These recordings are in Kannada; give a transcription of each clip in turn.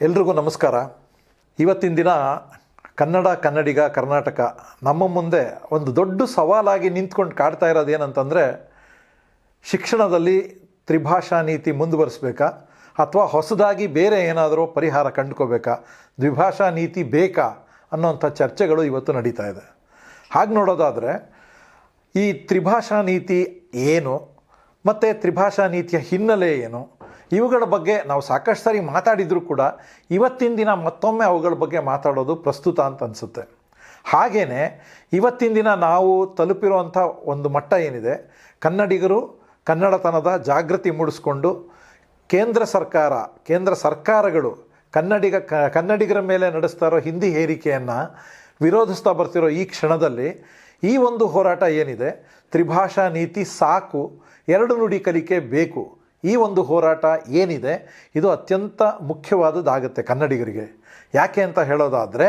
ಎಲ್ರಿಗೂ ನಮಸ್ಕಾರ. ಇವತ್ತಿನ ದಿನ ಕನ್ನಡ, ಕನ್ನಡಿಗ, ಕರ್ನಾಟಕ ನಮ್ಮ ಮುಂದೆ ಒಂದು ದೊಡ್ಡ ಸವಾಲಾಗಿ ನಿಂತ್ಕೊಂಡು ಕಾಡ್ತಾ ಇರೋದು ಏನಂತಂದರೆ, ಶಿಕ್ಷಣದಲ್ಲಿ ತ್ರಿಭಾಷಾ ನೀತಿ ಮುಂದುವರಿಸ್ಬೇಕಾ? ಅಥವಾ ಹೊಸದಾಗಿ ಬೇರೆ ಏನಾದರೂ ಪರಿಹಾರ ಕಂಡುಕೋಬೇಕಾ? ದ್ವಿಭಾಷಾ ನೀತಿ ಬೇಕಾ? ಅನ್ನೋಂಥ ಚರ್ಚೆಗಳು ಇವತ್ತು ನಡೀತಾ ಇದೆ. ಹಾಗೆ ನೋಡೋದಾದರೆ, ಈ ತ್ರಿಭಾಷಾ ನೀತಿ ಏನು? ಮತ್ತು ತ್ರಿಭಾಷಾ ನೀತಿಯ ಹಿನ್ನೆಲೆ ಏನು? ಇವುಗಳ ಬಗ್ಗೆ ನಾವು ಸಾಕಷ್ಟು ಸಾರಿ ಮಾತಾಡಿದರೂ ಕೂಡ ಇವತ್ತಿನ ದಿನ ಮತ್ತೊಮ್ಮೆ ಅವುಗಳ ಬಗ್ಗೆ ಮಾತಾಡೋದು ಪ್ರಸ್ತುತ ಅಂತ ಅನಿಸುತ್ತೆ. ಹಾಗೆಯೇ ಇವತ್ತಿನ ದಿನ ನಾವು ತಲುಪಿರುವಂಥ ಒಂದು ಮಟ್ಟ ಏನಿದೆ? ಕನ್ನಡಿಗರು ಕನ್ನಡತನದ ಜಾಗೃತಿ ಮೂಡಿಸ್ಕೊಂಡು ಕೇಂದ್ರ ಸರ್ಕಾರ, ಕೇಂದ್ರ ಸರ್ಕಾರಗಳು ಕನ್ನಡಿಗ ಕನ್ನಡಿಗರ ಮೇಲೆ ನಡೆಸ್ತಾ ಇರೋ ಹಿಂದಿ ಹೇರಿಕೆಯನ್ನು ವಿರೋಧಿಸ್ತಾ ಬರ್ತಿರೋ ಈ ಕ್ಷಣದಲ್ಲಿ ಈ ಒಂದು ಹೋರಾಟ ಏನಿದೆ? ತ್ರಿಭಾಷಾ ನೀತಿ ಸಾಕು, ಎರಡು ನುಡಿ ಕಲಿಕೆ ಬೇಕು. ಈ ಒಂದು ಹೋರಾಟ ಏನಿದೆ, ಇದು ಅತ್ಯಂತ ಮುಖ್ಯವಾದದ್ದಾಗುತ್ತೆ ಕನ್ನಡಿಗರಿಗೆ. ಯಾಕೆ ಅಂತ ಹೇಳೋದಾದರೆ,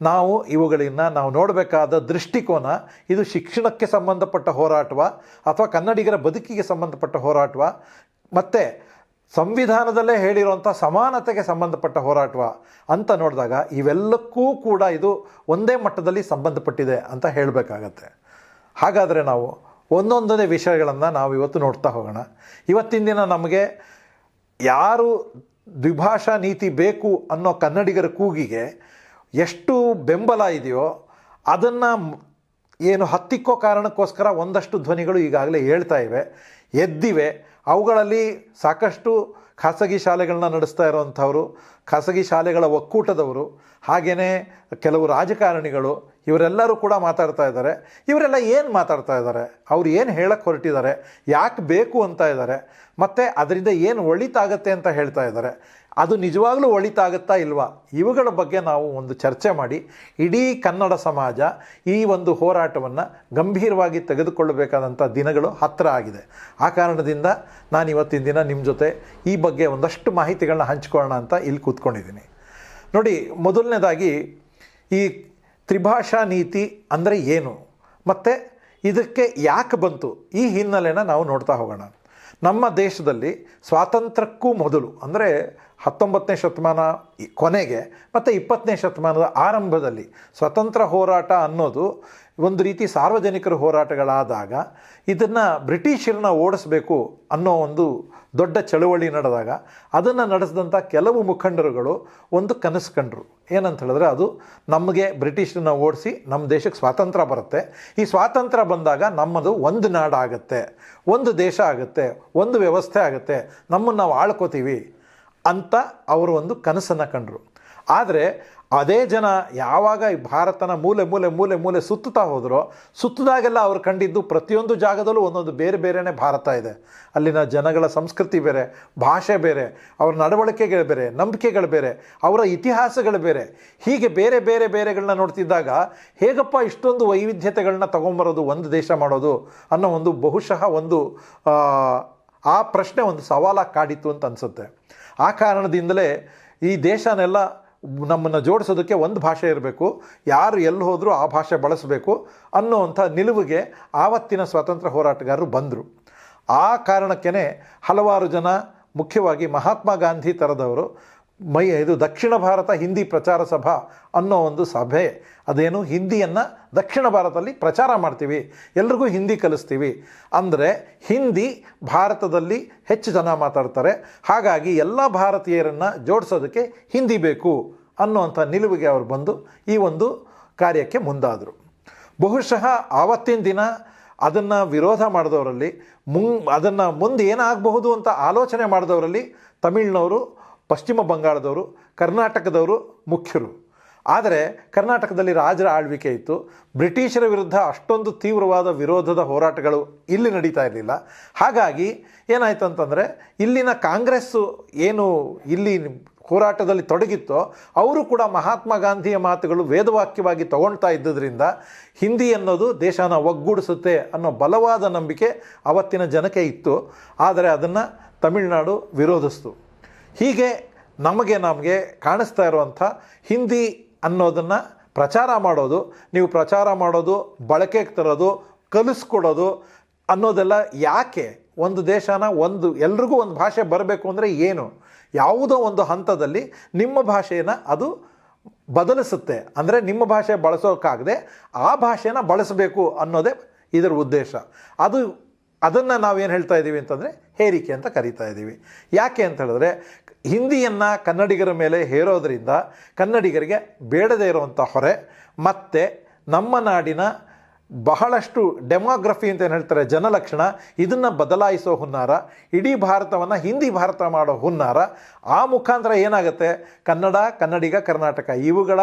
ನಾವು ಇವುಗಳನ್ನು ನಾವು ನೋಡಬೇಕಾದ ದೃಷ್ಟಿಕೋನ, ಇದು ಶಿಕ್ಷಣಕ್ಕೆ ಸಂಬಂಧಪಟ್ಟ ಹೋರಾಟವ ಅಥವಾ ಕನ್ನಡಿಗರ ಬದುಕಿಗೆ ಸಂಬಂಧಪಟ್ಟ ಹೋರಾಟವ, ಮತ್ತು ಸಂವಿಧಾನದಲ್ಲೇ ಹೇಳಿರುವಂಥ ಸಮಾನತೆಗೆ ಸಂಬಂಧಪಟ್ಟ ಹೋರಾಟವ ಅಂತ ನೋಡಿದಾಗ ಇವೆಲ್ಲಕ್ಕೂ ಕೂಡ ಇದು ಒಂದೇ ಮಟ್ಟದಲ್ಲಿ ಸಂಬಂಧಪಟ್ಟಿದೆ ಅಂತ ಹೇಳಬೇಕಾಗತ್ತೆ. ಹಾಗಾದರೆ ನಾವು ಒಂದೊಂದನೇ ವಿಷಯಗಳನ್ನು ನಾವು ಇವತ್ತು ನೋಡ್ತಾ ಹೋಗೋಣ. ಇವತ್ತಿನ ದಿನ ನಮಗೆ ಯಾರು ದ್ವಿಭಾಷಾ ನೀತಿ ಬೇಕು ಅನ್ನೋ ಕನ್ನಡಿಗರ ಕೂಗಿಗೆ ಎಷ್ಟು ಬೆಂಬಲ ಇದೆಯೋ ಅದನ್ನು ಏನು ಹತ್ತಿಕ್ಕೋ ಕಾರಣಕ್ಕೋಸ್ಕರ ಒಂದಷ್ಟು ಧ್ವನಿಗಳು ಈಗಾಗಲೇ ಹೇಳ್ತಾ ಇವೆ. ಎದ್ದಿವೆ. ಅವುಗಳಲ್ಲಿ ಸಾಕಷ್ಟು ಖಾಸಗಿ ಶಾಲೆಗಳನ್ನ ನಡೆಸ್ತಾ ಇರೋವಂಥವರು ಖಾಸಗಿ ಶಾಲೆಗಳ ಒಕ್ಕೂಟದವರು ಹಾಗೆಯೇ ಕೆಲವು ರಾಜಕಾರಣಿಗಳು ಇವರೆಲ್ಲರೂ ಕೂಡ ಮಾತಾಡ್ತಾ ಇದ್ದಾರೆ. ಇವರೆಲ್ಲ ಏನು ಮಾತಾಡ್ತಾ ಇದ್ದಾರೆ? ಅವ್ರು ಏನು ಹೇಳಕ್ಕೆ ಹೊರಟಿದ್ದಾರೆ? ಯಾಕೆ ಬೇಕು ಅಂತ ಇದ್ದಾರೆ? ಮತ್ತು ಅದರಿಂದ ಏನು ಒಳಿತಾಗತ್ತೆ ಅಂತ ಹೇಳ್ತಾ ಇದ್ದಾರೆ. ಅದು ನಿಜವಾಗ್ಲೂ ಒಳಿತಾಗುತ್ತಾ ಇಲ್ವಾ? ಇವುಗಳ ಬಗ್ಗೆ ನಾವು ಒಂದು ಚರ್ಚೆ ಮಾಡಿ, ಇಡೀ ಕನ್ನಡ ಸಮಾಜ ಈ ಒಂದು ಹೋರಾಟವನ್ನು ಗಂಭೀರವಾಗಿ ತೆಗೆದುಕೊಳ್ಳಬೇಕಾದಂಥ ದಿನಗಳು ಹತ್ತಿರ ಆಗಿದೆ. ಆ ಕಾರಣದಿಂದ ನಾನು ಇವತ್ತಿನ ದಿನ ನಿಮ್ಮ ಜೊತೆ ಈ ಬಗ್ಗೆ ಒಂದಷ್ಟು ಮಾಹಿತಿಗಳನ್ನ ಹಂಚ್ಕೊಳ್ಳೋಣ ಅಂತ ಇಲ್ಲಿ ಕೂತ್ಕೊಂಡಿದ್ದೀನಿ. ನೋಡಿ, ಮೊದಲನೇದಾಗಿ ಈ ತ್ರಿಭಾಷಾ ನೀತಿ ಅಂದರೆ ಏನು? ಮತ್ತು ಇದಕ್ಕೆ ಯಾಕೆ ಬಂತು? ಈ ಹಿನ್ನೆಲೆನ ನಾವು ನೋಡ್ತಾ ಹೋಗೋಣ. ನಮ್ಮ ದೇಶದಲ್ಲಿ ಸ್ವಾತಂತ್ರ್ಯಕ್ಕೂ ಮೊದಲು, ಅಂದರೆ ಹತ್ತೊಂಬತ್ತನೇ ಶತಮಾನ ಕೊನೆಗೆ, ಮತ್ತು ಇಪ್ಪತ್ತನೇ ಶತಮಾನದ ಆರಂಭದಲ್ಲಿ ಸ್ವತಂತ್ರ ಹೋರಾಟ ಅನ್ನೋದು ಒಂದು ರೀತಿ ಸಾರ್ವಜನಿಕರ ಹೋರಾಟಗಳಾದಾಗ ಇದನ್ನು ಬ್ರಿಟಿಷರನ್ನ ಓಡಿಸ್ಬೇಕು ಅನ್ನೋ ಒಂದು ದೊಡ್ಡ ಚಳುವಳಿ ನಡೆದಾಗ ಅದನ್ನು ನಡೆಸಿದಂಥ ಕೆಲವು ಮುಖಂಡರುಗಳು ಒಂದು ಕನಸು ಕಂಡರು ಏನಂತ ಹೇಳಿದ್ರೆ ಅದು ನಮಗೆ ಬ್ರಿಟಿಷರನ್ನ ಓಡಿಸಿ ನಮ್ಮ ದೇಶಕ್ಕೆ ಸ್ವಾತಂತ್ರ್ಯ ಬರುತ್ತೆ. ಈ ಸ್ವಾತಂತ್ರ್ಯ ಬಂದಾಗ ನಮ್ಮದು ಒಂದು ನಾಡಾಗುತ್ತೆ, ಒಂದು ದೇಶ ಆಗುತ್ತೆ, ಒಂದು ವ್ಯವಸ್ಥೆ ಆಗುತ್ತೆ, ನಮ್ಮನ್ನು ನಾವು ಆಳ್ಕೋತೀವಿ ಅಂತ ಅವರು ಒಂದು ಕನಸನ್ನು ಕಂಡರು. ಆದರೆ ಅದೇ ಜನ ಯಾವಾಗ ಈ ಭಾರತನ ಮೂಲೆ ಮೂಲೆ ಮೂಲೆ ಮೂಲೆ ಸುತ್ತುತ್ತಾ ಹೋದರೋ, ಸುತ್ತಿದಾಗೆಲ್ಲ ಅವ್ರು ಕಂಡಿದ್ದು ಪ್ರತಿಯೊಂದು ಜಾಗದಲ್ಲೂ ಒಂದೊಂದು ಬೇರೆ ಬೇರೆಯೇ ಭಾರತ ಇದೆ. ಅಲ್ಲಿನ ಜನಗಳ ಸಂಸ್ಕೃತಿ ಬೇರೆ, ಭಾಷೆ ಬೇರೆ, ಅವರ ನಡವಳಿಕೆಗಳು ಬೇರೆ, ನಂಬಿಕೆಗಳು ಬೇರೆ, ಅವರ ಇತಿಹಾಸಗಳು ಬೇರೆ. ಹೀಗೆ ಬೇರೆ ಬೇರೆ ಬೇರೆಗಳನ್ನ ನೋಡ್ತಿದ್ದಾಗ ಹೇಗಪ್ಪ ಇಷ್ಟೊಂದು ವೈವಿಧ್ಯತೆಗಳನ್ನ ತೊಗೊಂಬರೋದು ಒಂದು ದೇಶ ಮಾಡೋದು ಅನ್ನೋ ಒಂದು ಬಹುಶಃ ಒಂದು ಆ ಪ್ರಶ್ನೆ ಒಂದು ಸವಾಲಾಗಿ ಕಾಡಿತ್ತು ಅಂತ ಅನಿಸುತ್ತೆ. ಆ ಕಾರಣದಿಂದಲೇ ಈ ದೇಶನೆಲ್ಲ ನಮ್ಮನ್ನು ಜೋಡಿಸೋದಕ್ಕೆ ಒಂದು ಭಾಷೆ ಇರಬೇಕು, ಯಾರು ಎಲ್ಲಿ ಹೋದರೂ ಆ ಭಾಷೆ ಬಳಸಬೇಕು ಅನ್ನುವಂಥ ನಿಲುವಿಗೆ ಆವತ್ತಿನ ಸ್ವಾತಂತ್ರ್ಯ ಹೋರಾಟಗಾರರು ಬಂದರು. ಆ ಕಾರಣಕ್ಕೇ ಹಲವಾರು ಜನ ಮುಖ್ಯವಾಗಿ ಮಹಾತ್ಮ ಗಾಂಧಿ ಥರದವರು ಮೈ ಇದು ದಕ್ಷಿಣ ಭಾರತ ಹಿಂದಿ ಪ್ರಚಾರ ಸಭಾ ಅನ್ನೋ ಒಂದು ಸಭೆ. ಅದೇನು ಹಿಂದಿಯನ್ನು ದಕ್ಷಿಣ ಭಾರತದಲ್ಲಿ ಪ್ರಚಾರ ಮಾಡ್ತೀವಿ, ಎಲ್ರಿಗೂ ಹಿಂದಿ ಕಲಿಸ್ತೀವಿ. ಅಂದರೆ ಹಿಂದಿ ಭಾರತದಲ್ಲಿ ಹೆಚ್ಚು ಜನ ಮಾತಾಡ್ತಾರೆ. ಹಾಗಾಗಿ ಎಲ್ಲ ಭಾರತೀಯರನ್ನು ಜೋಡಿಸೋದಕ್ಕೆ ಹಿಂದಿ ಬೇಕು ಅನ್ನುವಂಥ ನಿಲುವಿಗೆ ಅವರು ಬಂದು ಈ ಒಂದು ಕಾರ್ಯಕ್ಕೆ ಮುಂದಾದರು. ಬಹುಶಃ ಆವತ್ತಿನ ದಿನ ಅದನ್ನು ವಿರೋಧ ಮಾಡಿದವರಲ್ಲಿ ಮುಂ ಅದನ್ನು ಮುಂದೆ ಏನಾಗಬಹುದು ಅಂತ ಆಲೋಚನೆ ಮಾಡಿದವರಲ್ಲಿ ತಮಿಳ್ನವರು ಪಶ್ಚಿಮ ಬಂಗಾಳದವರು, ಕರ್ನಾಟಕದವರು ಮುಖ್ಯರು. ಆದರೆ ಕರ್ನಾಟಕದಲ್ಲಿ ರಾಜರ ಆಳ್ವಿಕೆ ಇತ್ತು. ಬ್ರಿಟಿಷರ ವಿರುದ್ಧ ಅಷ್ಟೊಂದು ತೀವ್ರವಾದ ವಿರೋಧದ ಹೋರಾಟಗಳು ಇಲ್ಲಿ ನಡೀತಾ ಇರಲಿಲ್ಲ. ಹಾಗಾಗಿ ಏನಾಯ್ತು ಅಂತಂದರೆ, ಇಲ್ಲಿನ ಕಾಂಗ್ರೆಸ್ಸು ಏನು ಇಲ್ಲಿ ಹೋರಾಟದಲ್ಲಿ ತೊಡಗಿತ್ತೋ, ಅವರು ಕೂಡ ಮಹಾತ್ಮ ಗಾಂಧಿಯ ಮಾತುಗಳು ವೇದವಾಕ್ಯವಾಗಿ ತಗೊಳ್ತಾ ಇದ್ದುದರಿಂದ ಹಿಂದಿ ಅನ್ನೋದು ದೇಶನ ಒಗ್ಗೂಡಿಸುತ್ತೆ ಅನ್ನೋ ಬಲವಾದ ನಂಬಿಕೆ ಅವತ್ತಿನ ಜನಕ್ಕೆ ಇತ್ತು. ಆದರೆ ಅದನ್ನು ತಮಿಳುನಾಡು ವಿರೋಧಿಸ್ತು. ಹೀಗೆ ನಮಗೆ ನಮಗೆ ಕಾಣಿಸ್ತಾ ಇರುವಂಥ ಹಿಂದಿ ಅನ್ನೋದನ್ನು ಪ್ರಚಾರ ಮಾಡೋದು, ನೀವು ಪ್ರಚಾರ ಮಾಡೋದು ಬಳಕೆಗೆ ತರೋದು, ಕಲಿಸ್ಕೊಡೋದು ಅನ್ನೋದೆಲ್ಲ ಯಾಕೆ ಒಂದು ದೇಶನ ಒಂದು ಎಲ್ರಿಗೂ ಒಂದು ಭಾಷೆ ಬರಬೇಕು ಅಂದರೆ ಏನು? ಯಾವುದೋ ಒಂದು ಹಂತದಲ್ಲಿ ನಿಮ್ಮ ಭಾಷೆಯನ್ನು ಅದು ಬದಲಿಸುತ್ತೆ. ಅಂದರೆ ನಿಮ್ಮ ಭಾಷೆ ಬಳಸೋಕ್ಕಾಗದೆ ಆ ಭಾಷೆನ ಬಳಸಬೇಕು ಅನ್ನೋದೇ ಇದರ ಉದ್ದೇಶ. ಅದು ಅದನ್ನು ನಾವೇನು ಹೇಳ್ತಾ ಇದ್ದೀವಿ ಅಂತಂದರೆ ಹೇರಿಕೆ ಅಂತ ಕರಿತಾ ಇದ್ದೀವಿ. ಯಾಕೆ ಅಂತ ಹೇಳಿದ್ರೆ ಹಿಂದಿಯನ್ನು ಕನ್ನಡಿಗರ ಮೇಲೆ ಹೇರೋದರಿಂದ ಕನ್ನಡಿಗರಿಗೆ ಬೇಡದೇ ಇರುವಂಥ ಹೊರೆ, ಮತ್ತು ನಮ್ಮ ನಾಡಿನ ಬಹಳಷ್ಟು ಡೆಮೋಗ್ರಫಿ ಅಂತ ಏನು ಹೇಳ್ತಾರೆ, ಜನಲಕ್ಷಣ, ಇದನ್ನು ಬದಲಾಯಿಸೋ ಹುನ್ನಾರ, ಇಡೀ ಭಾರತವನ್ನು ಹಿಂದಿ ಭಾರತ ಮಾಡೋ ಹುನ್ನಾರ, ಆ ಮುಖಾಂತರ ಏನಾಗುತ್ತೆ? ಕನ್ನಡ, ಕನ್ನಡಿಗ, ಕರ್ನಾಟಕ, ಇವುಗಳ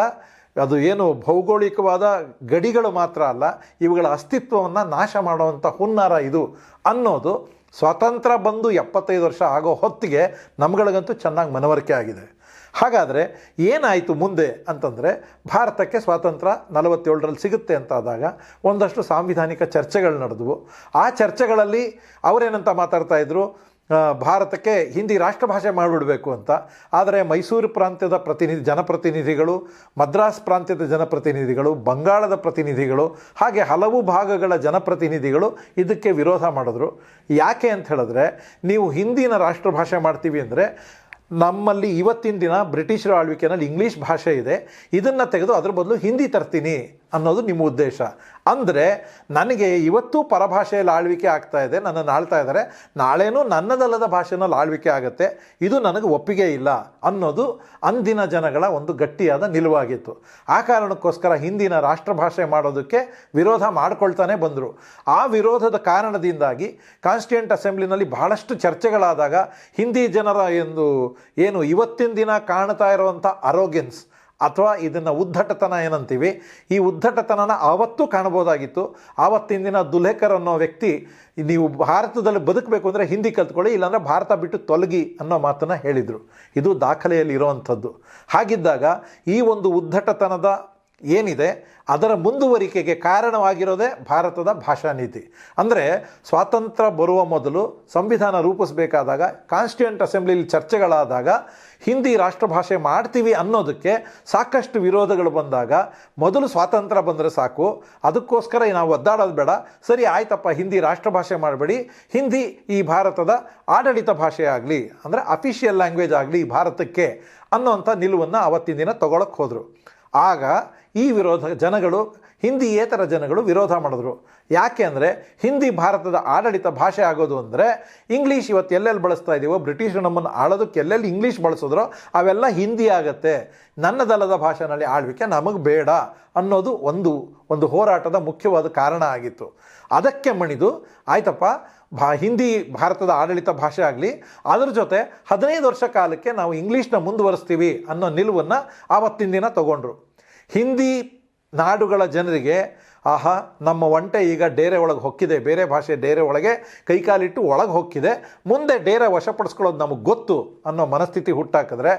ಅದು ಏನು ಭೌಗೋಳಿಕವಾದ ಗಡಿಗಳು ಮಾತ್ರ ಅಲ್ಲ, ಇವುಗಳ ಅಸ್ತಿತ್ವವನ್ನು ನಾಶ ಮಾಡುವಂಥ ಹುನ್ನಾರ ಇದು ಅನ್ನೋದು ಸ್ವಾತಂತ್ರ್ಯ ಬಂದು ಎಪ್ಪತ್ತೈದು ವರ್ಷ ಆಗೋ ಹೊತ್ತಿಗೆ ನಮ್ಗಳಿಗಂತೂ ಚೆನ್ನಾಗಿ ಮನವರಿಕೆ ಆಗಿದೆ. ಹಾಗಾದರೆ ಏನಾಯಿತು ಮುಂದೆ ಅಂತಂದರೆ ಭಾರತಕ್ಕೆ ಸ್ವಾತಂತ್ರ್ಯ ನಲವತ್ತೇಳರಲ್ಲಿ ಸಿಗುತ್ತೆ ಅಂತಾದಾಗ ಒಂದಷ್ಟು ಸಾಂವಿಧಾನಿಕ ಚರ್ಚೆಗಳು ನಡೆದವು. ಆ ಚರ್ಚೆಗಳಲ್ಲಿ ಅವರೇನಂತ ಮಾತಾಡ್ತಾ ಇದ್ದರು ಆ, ಭಾರತಕ್ಕೆ ಹಿಂದಿ ರಾಷ್ಟ್ರಭಾಷೆ ಮಾಡಿಬಿಡಬೇಕು ಅಂತ. ಆದರೆ ಮೈಸೂರು ಪ್ರಾಂತ್ಯದ ಪ್ರತಿನಿಧಿ, ಜನಪ್ರತಿನಿಧಿಗಳು, ಮದ್ರಾಸ್ ಪ್ರಾಂತ್ಯದ ಜನಪ್ರತಿನಿಧಿಗಳು, ಬಂಗಾಳದ ಪ್ರತಿನಿಧಿಗಳು, ಹಾಗೆ ಹಲವು ಭಾಗಗಳ ಜನಪ್ರತಿನಿಧಿಗಳು ಇದಕ್ಕೆ ವಿರೋಧ ಮಾಡಿದ್ರು. ಯಾಕೆ ಅಂತ ಹೇಳಿದ್ರೆ, ನೀವು ಹಿಂದಿನ ರಾಷ್ಟ್ರಭಾಷೆ ಮಾಡ್ತೀವಿ ಅಂದರೆ, ನಮ್ಮಲ್ಲಿ ಇವತ್ತಿನ ದಿನ ಬ್ರಿಟಿಷರ ಆಳ್ವಿಕೆಯಲ್ಲಿ ಇಂಗ್ಲೀಷ್ ಭಾಷೆ ಇದೆ. ಇದನ್ನು ತೆಗೆದು ಅದ್ರ ಬದಲು ಹಿಂದಿ ತರ್ತೀನಿ. ಅನ್ನೋದು ನಿಮ್ಮ ಉದ್ದೇಶ. ಅಂದರೆ ನನಗೆ ಇವತ್ತು ಪರಭಾಷೆಯಲ್ಲಿ ಆಳ್ವಿಕೆ ಆಗ್ತಾ ಇದೆ, ನನ್ನನ್ನು ಆಳ್ತಾ ಇದ್ದಾರೆ. ನಾಳೆನೂ ನನ್ನದಲ್ಲದ ಭಾಷೆನಲ್ಲಿ ಆಳ್ವಿಕೆ ಆಗುತ್ತೆ. ಇದು ನನಗೆ ಒಪ್ಪಿಗೆ ಇಲ್ಲ ಅನ್ನೋದು ಅಂದಿನ ಜನಗಳ ಒಂದು ಗಟ್ಟಿಯಾದ ನಿಲುವಾಗಿತ್ತು. ಆ ಕಾರಣಕ್ಕೋಸ್ಕರ ಹಿಂದಿನ ರಾಷ್ಟ್ರಭಾಷೆ ಮಾಡೋದಕ್ಕೆ ವಿರೋಧ ಮಾಡಿಕೊಳ್ತಾನೆ ಬಂದರು. ಆ ವಿರೋಧದ ಕಾರಣದಿಂದಾಗಿ ಕಾನ್ಸ್ಟಿಟ್ಯೂಂಟ್ ಅಸೆಂಬ್ಲಿನಲ್ಲಿ ಬಹಳಷ್ಟು ಚರ್ಚೆಗಳಾದಾಗ ಹಿಂದಿ ಜನರ ಎಂದು ಏನು ಇವತ್ತಿನ ದಿನ ಕಾಣ್ತಾ ಇರುವಂಥ ಅರೋಗೆನ್ಸ್ ಅಥವಾ ಇದನ್ನು ಉದ್ದಟತನ ಏನಂತೀವಿ? ಈ ಉದ್ದಟತನನ ಆವತ್ತೂ ಕಾಣ್ಬೋದಾಗಿತ್ತು ಆವತ್ತಿನ ದಿನ ದುಲೇಕರ್ ಅನ್ನೋ ವ್ಯಕ್ತಿ, ನೀವು ಭಾರತದಲ್ಲಿ ಬದುಕಬೇಕು ಅಂದರೆ ಹಿಂದಿ ಕಲ್ತ್ಕೊಳ್ಳಿ, ಇಲ್ಲಾಂದರೆ ಭಾರತ ಬಿಟ್ಟು ತೊಲಗಿ ಅನ್ನೋ ಮಾತನ್ನು ಹೇಳಿದರು. ಇದು ದಾಖಲೆಯಲ್ಲಿ ಇರುವಂಥದ್ದು. ಹಾಗಿದ್ದಾಗ ಈ ಒಂದು ಉದ್ದಟತನದ ಏನಿದೆ, ಅದರ ಮುಂದುವರಿಕೆಗೆ ಕಾರಣವಾಗಿರೋದೇ ಭಾರತದ ಭಾಷಾ ನೀತಿ. ಅಂದರೆ ಸ್ವಾತಂತ್ರ್ಯ ಬರುವ ಮೊದಲು ಸಂವಿಧಾನ ರೂಪಿಸಬೇಕಾದಾಗ, ಕಾನ್ಸ್ಟಿಟ್ಯೂಂಟ್ ಅಸೆಂಬ್ಲಿಲಿ ಚರ್ಚೆಗಳಾದಾಗ, ಹಿಂದಿ ರಾಷ್ಟ್ರಭಾಷೆ ಮಾಡ್ತೀವಿ ಅನ್ನೋದಕ್ಕೆ ಸಾಕಷ್ಟು ವಿರೋಧಗಳು ಬಂದಾಗ, ಮೊದಲು ಸ್ವಾತಂತ್ರ್ಯ ಬಂದರೆ ಸಾಕು, ಅದಕ್ಕೋಸ್ಕರ ನಾವು ಒದ್ದಾಡೋದು ಬೇಡ, ಸರಿ ಆಯ್ತಪ್ಪ, ಹಿಂದಿ ರಾಷ್ಟ್ರಭಾಷೆ ಮಾಡಬೇಡಿ, ಹಿಂದಿ ಈ ಭಾರತದ ಆಡಳಿತ ಭಾಷೆ ಆಗಲಿ, ಅಂದರೆ ಅಫಿಷಿಯಲ್ ಲ್ಯಾಂಗ್ವೇಜ್ ಆಗಲಿ ಭಾರತಕ್ಕೆ ಅನ್ನೋಂಥ ನಿಲುವನ್ನು ಅವತ್ತಿನ ದಿನ ತೊಗೊಳಕ್ಕೆ ಹೋದರು. ಆಗ ಈ ವಿರೋಧ ಜನಗಳು ಹಿಂದಿಯೇತರ ಜನಗಳು ವಿರೋಧ ಮಾಡಿದ್ರು. ಯಾಕೆ ಅಂದರೆ, ಹಿಂದಿ ಭಾರತದ ಆಡಳಿತ ಭಾಷೆ ಆಗೋದು ಅಂದರೆ, ಇಂಗ್ಲೀಷ್ ಇವತ್ತು ಎಲ್ಲೆಲ್ಲಿ ಬಳಸ್ತಾ ಇದ್ದೀವೋ ಬ್ರಿಟಿಷರು ನಮ್ಮನ್ನು ಆಳೋದಕ್ಕೆ ಎಲ್ಲೆಲ್ಲಿ ಇಂಗ್ಲೀಷ್ ಬಳಸಿದ್ರೋ, ಅವೆಲ್ಲ ಹಿಂದಿ ಆಗುತ್ತೆ. ನನ್ನದಲ್ಲದ ಭಾಷೆನಲ್ಲಿ ಆಳ್ವಿಕೆ ನಮಗೆ ಬೇಡ ಅನ್ನೋದು ಒಂದು ಒಂದು ಹೋರಾಟದ ಮುಖ್ಯವಾದ ಕಾರಣ ಆಗಿತ್ತು. ಅದಕ್ಕೆ ಮಣಿದು, ಆಯ್ತಪ್ಪ, ಭಾ, ಹಿಂದಿ ಭಾರತದ ಆಡಳಿತ ಭಾಷೆ ಆಗಲಿ, ಅದರ ಜೊತೆ ಹದಿನೈದು ವರ್ಷ ಕಾಲಕ್ಕೆ ನಾವು ಇಂಗ್ಲೀಷ್ನ ಮುಂದುವರಿಸ್ತೀವಿ ಅನ್ನೋ ನಿಲುವನ್ನು ಆವತ್ತಿನ ದಿನ ತಗೊಂಡ್ರು. ಹಿಂದಿ ನಾಡುಗಳ ಜನರಿಗೆ ಆಹಾ, ನಮ್ಮ ಒಂಟೆ ಈಗ ಡೇರೆ ಒಳಗೆ ಹೊಕ್ಕಿದೆ. ಬೇರೆ ಭಾಷೆ ಡೇರೆ ಒಳಗೆ ಕೈಕಾಲಿಟ್ಟು ಒಳಗೆ ಹೊಕ್ಕಿದೆ. ಮುಂದೆ ಡೇರೆ ವಶಪಡಿಸ್ಕೊಳ್ಳೋದು ನಮಗೆ ಗೊತ್ತು ಅನ್ನೋ ಮನಸ್ಥಿತಿ ಹುಟ್ಟಾಕಿದ್ರೆ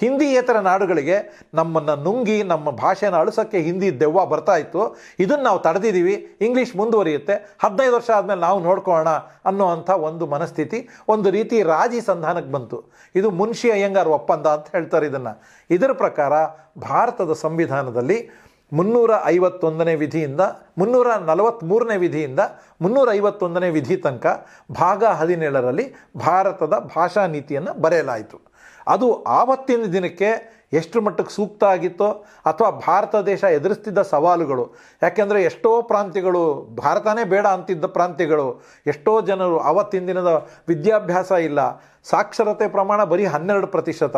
ಹಿಂದಿಯೇತರ ನಾಡುಗಳಿಗೆ ನಮ್ಮನ್ನು ನುಂಗಿ, ನಮ್ಮ ಭಾಷೆನ ಅಳಿಸೋಕ್ಕೆ ಹಿಂದಿ ದೆವ್ವ ಬರ್ತಾ ಇತ್ತು. ಇದನ್ನು ನಾವು ತಡೆದಿದ್ದೀವಿ. ಇಂಗ್ಲೀಷ್ ಮುಂದುವರಿಯುತ್ತೆ. ಹದಿನೈದು ವರ್ಷ ಆದಮೇಲೆ ನಾವು ನೋಡ್ಕೊಳ್ಳೋಣ ಅನ್ನೋವಂಥ ಒಂದು ಮನಸ್ಥಿತಿ, ಒಂದು ರೀತಿ ರಾಜಿ ಸಂಧಾನಕ್ಕೆ ಬಂತು. ಇದು ಮುನ್ಷಿ ಅಯ್ಯಂಗಾರ್ ಒಪ್ಪಂದ ಅಂತ ಹೇಳ್ತಾರೆ ಇದನ್ನು. ಇದರ ಪ್ರಕಾರ ಭಾರತದ ಸಂವಿಧಾನದಲ್ಲಿ ಮುನ್ನೂರ ಐವತ್ತೊಂದನೇ ವಿಧಿಯಿಂದ ಮುನ್ನೂರ ನಲವತ್ತ್ಮೂರನೇ ವಿಧಿಯಿಂದ ಮುನ್ನೂರ ಐವತ್ತೊಂದನೇ ವಿಧಿ ತನಕ ಭಾಗ ಹದಿನೇಳರಲ್ಲಿ ಭಾರತದ ಭಾಷಾ ನೀತಿಯನ್ನು ಬರೆಯಲಾಯಿತು. ಅದು ಆವತ್ತಿನ ದಿನಕ್ಕೆ ಎಷ್ಟು ಮಟ್ಟಕ್ಕೆ ಸೂಕ್ತ ಆಗಿತ್ತೋ ಅಥವಾ ಭಾರತ ದೇಶ ಎದುರಿಸ್ತಿದ್ದ ಸವಾಲುಗಳು. ಯಾಕೆಂದರೆ ಎಷ್ಟೋ ಪ್ರಾಂತ್ಯಗಳು, ಭಾರತನೇ ಬೇಡ ಅಂತಿದ್ದ ಪ್ರಾಂತ್ಯಗಳು, ಎಷ್ಟೋ ಜನರು ಅವತ್ತಿನ ದಿನದ ವಿದ್ಯಾಭ್ಯಾಸ ಇಲ್ಲ. ಸಾಕ್ಷರತೆ ಪ್ರಮಾಣ ಬರೀ ಹನ್ನೆರಡು ಪ್ರತಿಶತ.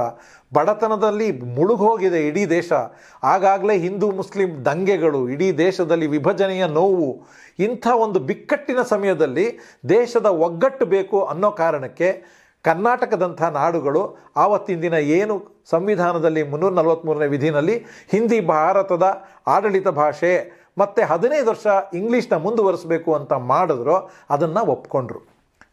ಬಡತನದಲ್ಲಿ ಮುಳುಗೋಗಿದೆ ಇಡೀ ದೇಶ. ಆಗಾಗಲೇ ಹಿಂದೂ, ಮುಸ್ಲಿಂ ದಂಗೆಗಳು, ಇಡೀ ದೇಶದಲ್ಲಿ ವಿಭಜನೆಯ ನೋವು. ಇಂಥ ಒಂದು ಬಿಕ್ಕಟ್ಟಿನ ಸಮಯದಲ್ಲಿ ದೇಶದ ಒಗ್ಗಟ್ಟು ಬೇಕು ಅನ್ನೋ ಕಾರಣಕ್ಕೆ ಕರ್ನಾಟಕದಂಥ ನಾಡುಗಳು ಆವತ್ತಿನ ದಿನ ಏನು ಸಂವಿಧಾನದಲ್ಲಿ ಮುನ್ನೂರ ನಲವತ್ತ್ಮೂರನೇ ವಿಧಿನಲ್ಲಿ ಹಿಂದಿ ಭಾರತದ ಆಡಳಿತ ಭಾಷೆ ಮತ್ತು ಹದಿನೈದು ವರ್ಷ ಇಂಗ್ಲೀಷ್ನ ಮುಂದುವರಿಸಬೇಕು ಅಂತ ಮಾಡಿದ್ರು ಅದನ್ನು ಒಪ್ಕೊಂಡ್ರು.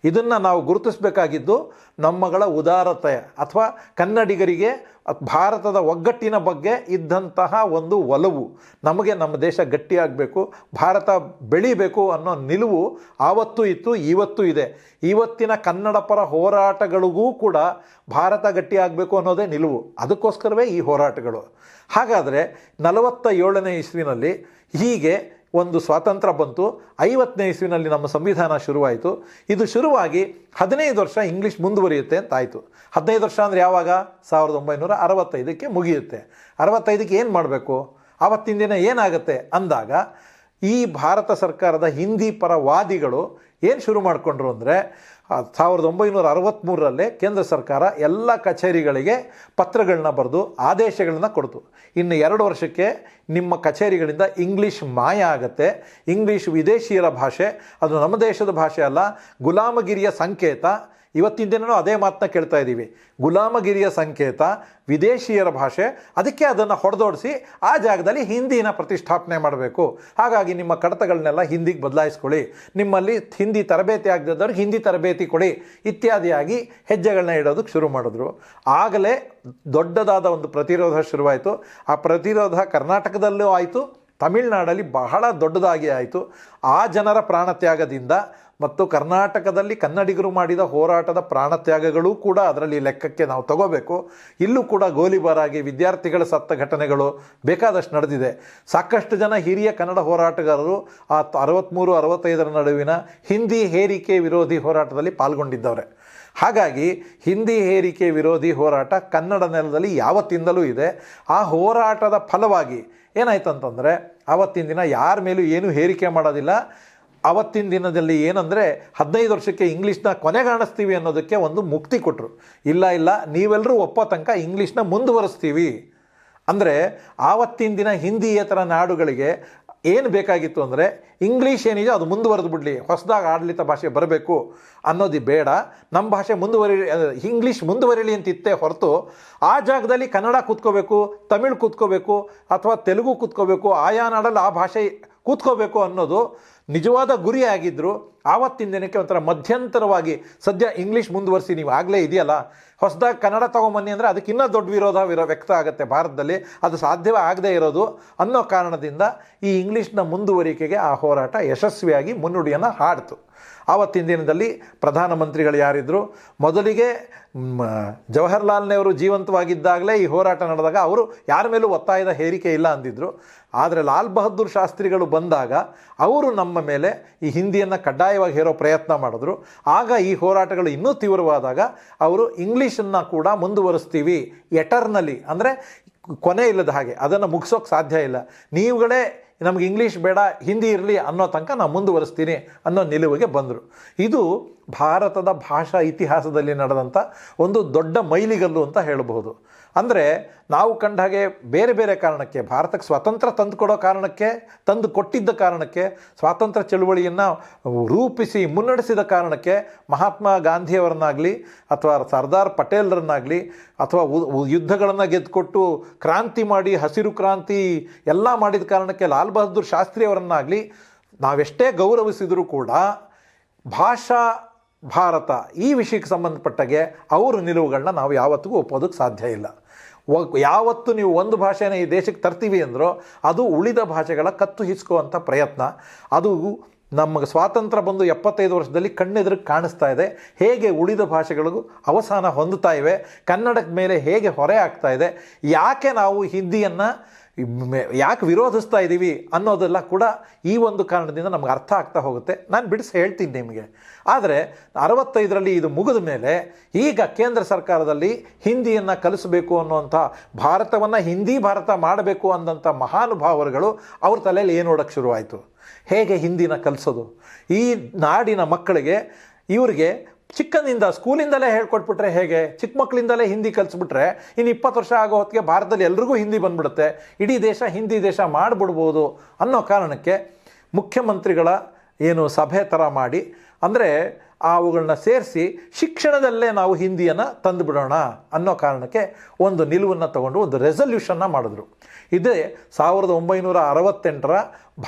ಇದನ್ನು ನಾವು ಗುರುತಿಸಬೇಕಾಗಿದ್ದು ನಮ್ಮಗಳ ಉದಾರತೆ ಅಥವಾ ಕನ್ನಡಿಗರಿಗೆ ಭಾರತದ ಒಗ್ಗಟ್ಟಿನ ಬಗ್ಗೆ ಇದ್ದಂತಹ ಒಂದು ಒಲವು. ನಮಗೆ ನಮ್ಮ ದೇಶ ಗಟ್ಟಿಯಾಗಬೇಕು, ಭಾರತ ಬೆಳಿಬೇಕು ಅನ್ನೋ ನಿಲುವು ಆವತ್ತೂ ಇತ್ತು ಇವತ್ತು ಇದೆ. ಇವತ್ತಿನ ಕನ್ನಡ ಪರ ಹೋರಾಟಗಳಿಗೂ ಕೂಡ ಭಾರತ ಗಟ್ಟಿಯಾಗಬೇಕು ಅನ್ನೋದೇ ನಿಲುವು. ಅದಕ್ಕೋಸ್ಕರವೇ ಈ ಹೋರಾಟಗಳು. ಹಾಗಾದರೆ ನಲವತ್ತ ಏಳನೇ ಇಸ್ವಿನಲ್ಲಿ ಹೀಗೆ ಒಂದು ಸ್ವಾತಂತ್ರ್ಯ ಬಂತು. ಐವತ್ತನೇ ಇಸುವಿನಲ್ಲಿ ನಮ್ಮ ಸಂವಿಧಾನ ಶುರುವಾಯಿತು. ಇದು ಶುರುವಾಗಿ ಹದಿನೈದು ವರ್ಷ ಇಂಗ್ಲೀಷ್ ಮುಂದುವರಿಯುತ್ತೆ ಅಂತ ಆಯಿತು. ಹದಿನೈದು ವರ್ಷ ಅಂದರೆ ಯಾವಾಗ? ಸಾವಿರದ ಒಂಬೈನೂರ ಅರವತ್ತೈದಕ್ಕೆ ಮುಗಿಯುತ್ತೆ. ಅರವತ್ತೈದಕ್ಕೆ ಏನು ಮಾಡಬೇಕು? ಆವತ್ತಿನ ದಿನ ಏನಾಗುತ್ತೆ ಅಂದಾಗ ಈ ಭಾರತ ಸರ್ಕಾರದ ಹಿಂದಿ ಪರ ವಾದಿಗಳು ಏನು ಶುರು ಮಾಡಿಕೊಂಡ್ರು ಅಂದರೆ ಸಾವಿರದ ಒಂಬೈನೂರ ಅರವತ್ತ್ಮೂರರಲ್ಲೇ ಕೇಂದ್ರ ಸರ್ಕಾರ ಎಲ್ಲ ಕಚೇರಿಗಳಿಗೆ ಪತ್ರಗಳನ್ನ ಬರೆದು ಆದೇಶಗಳನ್ನ ಕೊಡ್ತು. ಇನ್ನು ಎರಡು ವರ್ಷಕ್ಕೆ ನಿಮ್ಮ ಕಚೇರಿಗಳಿಂದ ಇಂಗ್ಲೀಷ್ ಮಾಯ ಆಗುತ್ತೆ. ಇಂಗ್ಲೀಷ್ ವಿದೇಶಿಯರ ಭಾಷೆ, ಅದು ನಮ್ಮ ದೇಶದ ಭಾಷೆ ಅಲ್ಲ, ಗುಲಾಮಗಿರಿಯ ಸಂಕೇತ ಇವತ್ತಿನ ದಿನನೂ ಅದೇ ಮಾತನ್ನ ಕೇಳ್ತಾ ಇದ್ದೀವಿ. ಗುಲಾಮಗಿರಿಯ ಸಂಕೇತ, ವಿದೇಶಿಯರ ಭಾಷೆ, ಅದಕ್ಕೆ ಅದನ್ನು ಹೊಡೆದೋಡಿಸಿ ಆ ಜಾಗದಲ್ಲಿ ಹಿಂದಿನ ಪ್ರತಿಷ್ಠಾಪನೆ ಮಾಡಬೇಕು. ಹಾಗಾಗಿ ನಿಮ್ಮ ಕಡತಗಳನ್ನೆಲ್ಲ ಹಿಂದಿಗೆ ಬದಲಾಯಿಸ್ಕೊಳ್ಳಿ. ನಿಮ್ಮಲ್ಲಿ ಹಿಂದಿ ತರಬೇತಿ ಆಗದಿದ್ದವ್ರಿಗೆ ಹಿಂದಿ ತರಬೇತಿ ಕೊಡಿ. ಇತ್ಯಾದಿಯಾಗಿ ಹೆಜ್ಜೆಗಳನ್ನ ಇಡೋದಕ್ಕೆ ಶುರು ಮಾಡಿದ್ರು. ಆಗಲೇ ದೊಡ್ಡದಾದ ಒಂದು ಪ್ರತಿರೋಧ ಶುರುವಾಯಿತು. ಆ ಪ್ರತಿರೋಧ ಕರ್ನಾಟಕದಲ್ಲೂ ಆಯಿತು. ತಮಿಳುನಾಡಲ್ಲಿ ಬಹಳ ದೊಡ್ಡದಾಗಿ ಆಯಿತು. ಆ ಜನರ ಪ್ರಾಣತ್ಯಾಗದಿಂದ ಮತ್ತು ಕರ್ನಾಟಕದಲ್ಲಿ ಕನ್ನಡಿಗರು ಮಾಡಿದ ಹೋರಾಟದ ಪ್ರಾಣತ್ಯಾಗಗಳೂ ಕೂಡ ಅದರಲ್ಲಿ ಲೆಕ್ಕಕ್ಕೆ ನಾವು ತಗೋಬೇಕು. ಇಲ್ಲೂ ಕೂಡ ಗೋಲಿಬಾರಾಗಿ ವಿದ್ಯಾರ್ಥಿಗಳ ಸತ್ತ ಘಟನೆಗಳು ಬೇಕಾದಷ್ಟು ನಡೆದಿದೆ. ಸಾಕಷ್ಟು ಜನ ಹಿರಿಯ ಕನ್ನಡ ಹೋರಾಟಗಾರರು ಆ ಅರವತ್ತ್ಮೂರು ಅರವತ್ತೈದರ ನಡುವಿನ ಹಿಂದಿ ಹೇರಿಕೆ ವಿರೋಧಿ ಹೋರಾಟದಲ್ಲಿ ಪಾಲ್ಗೊಂಡಿದ್ದವ್ರೆ. ಹಾಗಾಗಿ ಹಿಂದಿ ಹೇರಿಕೆ ವಿರೋಧಿ ಹೋರಾಟ ಕನ್ನಡ ನೆಲದಲ್ಲಿ ಯಾವತ್ತಿಂದಲೂ ಇದೆ. ಆ ಹೋರಾಟದ ಫಲವಾಗಿ ಏನಾಯ್ತು ಅಂತಂದರೆ ಆವತ್ತಿನ ದಿನ ಯಾರ ಮೇಲೂ ಏನೂ ಹೇರಿಕೆ ಮಾಡೋದಿಲ್ಲ. ಅವತ್ತಿನ ದಿನದಲ್ಲಿ ಏನಂದರೆ ಹದಿನೈದು ವರ್ಷಕ್ಕೆ ಇಂಗ್ಲೀಷ್ನ ಕೊನೆಗಾಣಿಸ್ತೀವಿ ಅನ್ನೋದಕ್ಕೆ ಒಂದು ಮುಕ್ತಿ ಕೊಟ್ಟರು ಇಲ್ಲ ಇಲ್ಲ ನೀವೆಲ್ಲರೂ ಒಪ್ಪೋ ತನಕ ಇಂಗ್ಲೀಷ್ನ ಮುಂದುವರಿಸ್ತೀವಿ. ಅಂದರೆ ಆವತ್ತಿನ ದಿನ ಹಿಂದಿಯೇತರ ನಾಡುಗಳಿಗೆ ಏನು ಬೇಕಾಗಿತ್ತು ಅಂದರೆ ಇಂಗ್ಲೀಷ್ ಏನಿದೆ ಅದು ಮುಂದುವರೆದು ಬಿಡಲಿ, ಹೊಸದಾಗಿ ಆಡಳಿತ ಭಾಷೆ ಬರಬೇಕು ಅನ್ನೋದು ಬೇಡ. ನಮ್ಮ ಭಾಷೆ ಮುಂದುವರಿ ಇಂಗ್ಲೀಷ್ ಮುಂದುವರಿಲಿ ಅಂತ ಇತ್ತೇ ಹೊರತು ಆ ಜಾಗದಲ್ಲಿ ಕನ್ನಡ ಕೂತ್ಕೋಬೇಕು, ತಮಿಳು ಕೂತ್ಕೋಬೇಕು, ಅಥವಾ ತೆಲುಗು ಕೂತ್ಕೋಬೇಕು, ಆಯಾ ನಾಡಲ್ಲಿ ಆ ಭಾಷೆ ಕೂತ್ಕೋಬೇಕು ಅನ್ನೋದು ನಿಜವಾದ ಗುರಿ ಆಗಿದ್ದರು ಆವತ್ತಿನ ದಿನಕ್ಕೆ ಒಂಥರ ಮಧ್ಯಂತರವಾಗಿ ಸದ್ಯ ಇಂಗ್ಲೀಷ್ ಮುಂದುವರಿಸಿ ನೀವು ಆಗಲೇ ಇದೆಯಲ್ಲ? ಹೊಸದಾಗಿ ಕನ್ನಡ ತೊಗೊಂಬನ್ನಿ ಅಂದರೆ ಅದಕ್ಕೆ ಇನ್ನೂ ದೊಡ್ಡ ವಿರೋಧ ವಿರೋ ವ್ಯಕ್ತ ಆಗುತ್ತೆ ಭಾರತದಲ್ಲಿ. ಅದು ಸಾಧ್ಯವೇ ಆಗದೇ ಇರೋದು ಅನ್ನೋ ಕಾರಣದಿಂದ ಈ ಇಂಗ್ಲೀಷ್ನ ಮುಂದುವರಿಕೆಗೆ ಆ ಹೋರಾಟ ಯಶಸ್ವಿಯಾಗಿ ಮುನ್ನುಡಿಯನ್ನು ಹಾಡ್ತು. ಆವತ್ತಿನ ದಿನದಲ್ಲಿ ಪ್ರಧಾನಮಂತ್ರಿಗಳು ಯಾರಿದ್ದರು ಮೊದಲಿಗೆ ಜವಹರ್ಲಾಲ್ ನೆಹರು ಜೀವಂತವಾಗಿದ್ದಾಗಲೇ ಈ ಹೋರಾಟ ನಡೆದಾಗ ಅವರು ಯಾರ ಮೇಲೂ ಒತ್ತಾಯದ ಹೇರಿಕೆ ಇಲ್ಲ ಅಂದಿದ್ರು. ಆದರೆ ಲಾಲ್ ಬಹದ್ದೂರ್ ಶಾಸ್ತ್ರಿಗಳು ಬಂದಾಗ ಅವರು ನಮ್ಮ ಮೇಲೆ ಈ ಹಿಂದಿಯನ್ನು ಕಡ್ಡಾಯವಾಗಿ ಹೇರೋ ಪ್ರಯತ್ನ ಮಾಡಿದ್ರು. ಆಗ ಈ ಹೋರಾಟಗಳು ಇನ್ನೂ ತೀವ್ರವಾದಾಗ ಅವರು ಇಂಗ್ಲೀಷನ್ನು ಕೂಡ ಮುಂದುವರಿಸ್ತೀವಿ ಎಟರ್ನಲಿ. ಅಂದರೆ ಕೊನೆ ಇಲ್ಲದ ಹಾಗೆ, ಅದನ್ನು ಮುಗಿಸೋಕೆ ಸಾಧ್ಯ ಇಲ್ಲ. ನೀವುಗಳೇ ನಮಗೆ ಇಂಗ್ಲೀಷ್ ಬೇಡ, ಹಿಂದಿ ಇರಲಿ ಅನ್ನೋ ತನಕ ನಾನು ಮುಂದುವರಿಸ್ತೀನಿ ಅನ್ನೋ ನಿಲುವಿಗೆ ಬಂದರು. ಇದು ಭಾರತದ ಭಾಷಾ ಇತಿಹಾಸದಲ್ಲಿ ನಡೆದಂಥ ಒಂದು ದೊಡ್ಡ ಮೈಲಿಗಲ್ಲು ಅಂತ ಹೇಳಬಹುದು. ಅಂದರೆ ನಾವು ಕಂಡ ಹಾಗೆ ಬೇರೆ ಬೇರೆ ಕಾರಣಕ್ಕೆ, ಭಾರತಕ್ಕೆ ಸ್ವಾತಂತ್ರ್ಯ ತಂದುಕೊಡೋ ಕಾರಣಕ್ಕೆ, ತಂದು ಕೊಟ್ಟಿದ್ದ ಕಾರಣಕ್ಕೆ, ಸ್ವಾತಂತ್ರ್ಯ ಚಳುವಳಿಯನ್ನು ರೂಪಿಸಿ ಮುನ್ನಡೆಸಿದ ಕಾರಣಕ್ಕೆ ಮಹಾತ್ಮ ಗಾಂಧಿಯವರನ್ನಾಗಲಿ ಅಥವಾ ಸರ್ದಾರ್ ಪಟೇಲ್ರನ್ನಾಗಲಿ ಅಥವಾ ಯುದ್ಧಗಳನ್ನು ಗೆದ್ದುಕೊಟ್ಟು ಕ್ರಾಂತಿ ಮಾಡಿ, ಹಸಿರು ಕ್ರಾಂತಿ ಎಲ್ಲ ಮಾಡಿದ ಕಾರಣಕ್ಕೆ ಲಾಲ್ ಬಹದ್ದೂರ್ ಶಾಸ್ತ್ರಿಯವರನ್ನಾಗಲಿ ನಾವೆಷ್ಟೇ ಗೌರವಿಸಿದರೂ ಕೂಡ ಭಾಷಾ ಭಾರತ ಈ ವಿಷಯಕ್ಕೆ ಸಂಬಂಧಪಟ್ಟಾಗೆ ಅವ್ರ ನಿಲುವುಗಳನ್ನ ನಾವು ಯಾವತ್ತಿಗೂ ಒಪ್ಪೋದಕ್ಕೆ ಸಾಧ್ಯ ಇಲ್ಲ. ಯಾವತ್ತು ನೀವು ಒಂದು ಭಾಷೆನ ಈ ದೇಶಕ್ಕೆ ತರ್ತೀವಿ ಅಂದರೂ ಅದು ಉಳಿದ ಭಾಷೆಗಳ ಕತ್ತು ಹಿಸ್ಕುವಂಥ ಪ್ರಯತ್ನ. ಅದು ನಮಗೆ ಸ್ವಾತಂತ್ರ್ಯ ಬಂದು ಎಪ್ಪತ್ತೈದು ವರ್ಷದಲ್ಲಿ ಕಣ್ಣೆದುರು ಕಾಣಿಸ್ತಾ ಇದೆ. ಹೇಗೆ ಉಳಿದ ಭಾಷೆಗಳಿಗೂ ಅವಸಾನ ಹೊಂದುತ್ತಾ ಇವೆ. ಕನ್ನಡದ ಮೇಲೆ ಹೇಗೆ ಹೊರೆ ಆಗ್ತಾ ಇದೆ. ಯಾಕೆ ನಾವು ಹಿಂದಿಯನ್ನು ಯಾಕೆ ವಿರೋಧಿಸ್ತಾ ಇದ್ದೀವಿ ಅನ್ನೋದೆಲ್ಲ ಕೂಡ ಈ ಒಂದು ಕಾರಣದಿಂದ ನಮ್ಗೆ ಅರ್ಥ ಆಗ್ತಾ ಹೋಗುತ್ತೆ. ನಾನು ಬಿಡಿಸಿ ಹೇಳ್ತೀನಿ ನಿಮಗೆ. ಆದರೆ ಅರವತ್ತೈದರಲ್ಲಿ ಇದು ಮುಗಿದ ಮೇಲೆ ಈಗ ಕೇಂದ್ರ ಸರ್ಕಾರದಲ್ಲಿ ಹಿಂದಿಯನ್ನು ಕಲಿಸಬೇಕು ಅನ್ನುವಂಥ ಭಾರತವನ್ನು ಹಿಂದಿ ಭಾರತ ಮಾಡಬೇಕು ಅಂದಂಥ ಮಹಾನುಭಾವರುಗಳು ಅವ್ರ ತಲೆಯಲ್ಲಿ ಏನು ನೋಡೋಕ್ಕೆ ಶುರುವಾಯಿತು? ಹೇಗೆ ಹಿಂದಿನ ಕಲಿಸೋದು? ಈ ನಾಡಿನ ಮಕ್ಕಳಿಗೆ, ಇವರಿಗೆ ಚಿಕ್ಕಂದಿಂದ ಸ್ಕೂಲಿಂದಲೇ ಹೇಳ್ಕೊಟ್ಬಿಟ್ರೆ ಹೇಗೆ? ಚಿಕ್ಕ ಮಕ್ಕಳಿಂದಲೇ ಹಿಂದಿ ಕಲಿಸ್ಬಿಟ್ರೆ ಇನ್ನು ಇಪ್ಪತ್ತು ವರ್ಷ ಆಗೋ ಹೊತ್ತಿಗೆ ಭಾರತದಲ್ಲಿ ಎಲ್ರಿಗೂ ಹಿಂದಿ ಬಂದ್ಬಿಡುತ್ತೆ. ಇಡೀ ದೇಶ ಹಿಂದಿ ದೇಶ ಮಾಡಿಬಿಡ್ಬೋದು ಅನ್ನೋ ಕಾರಣಕ್ಕೆ ಮುಖ್ಯಮಂತ್ರಿಗಳ ಏನು ಸಭೆ ಥರ ಮಾಡಿ, ಅಂದರೆ ಅವುಗಳನ್ನ ಸೇರಿಸಿ ಶಿಕ್ಷಣದಲ್ಲೇ ನಾವು ಹಿಂದಿಯನ್ನು ತಂದುಬಿಡೋಣ ಅನ್ನೋ ಕಾರಣಕ್ಕೆ ಒಂದು ನಿಲುವನ್ನು ತಗೊಂಡು ಒಂದು ರೆಸಲ್ಯೂಷನ್ನ ಮಾಡಿದ್ರು. ಇದೇ ಸಾವಿರದ ಒಂಬೈನೂರ ಅರವತ್ತೆಂಟರ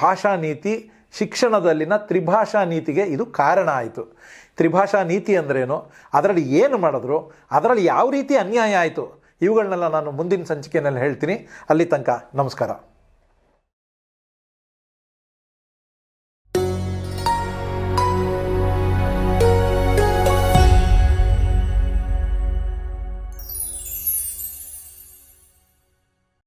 ಭಾಷಾ ನೀತಿ ಶಿಕ್ಷಣದಲ್ಲಿನ ತ್ರಿಭಾಷಾ ನೀತಿಗೆ ಇದು ಕಾರಣ ಆಯಿತು. ತ್ರಿಭಾಷಾ ನೀತಿ ಅಂದ್ರೇನು? ಅದರಲ್ಲಿ ಏನು ಮಾಡಿದ್ರು? ಅದರಲ್ಲಿ ಯಾವ ರೀತಿ ಅನ್ಯಾಯ ಆಯಿತು? ಇವುಗಳನ್ನೆಲ್ಲ ನಾನು ಮುಂದಿನ ಸಂಚಿಕೆಯಲ್ಲಿ ಹೇಳ್ತೀನಿ. ಅಲ್ಲಿ ತನಕ ನಮಸ್ಕಾರ.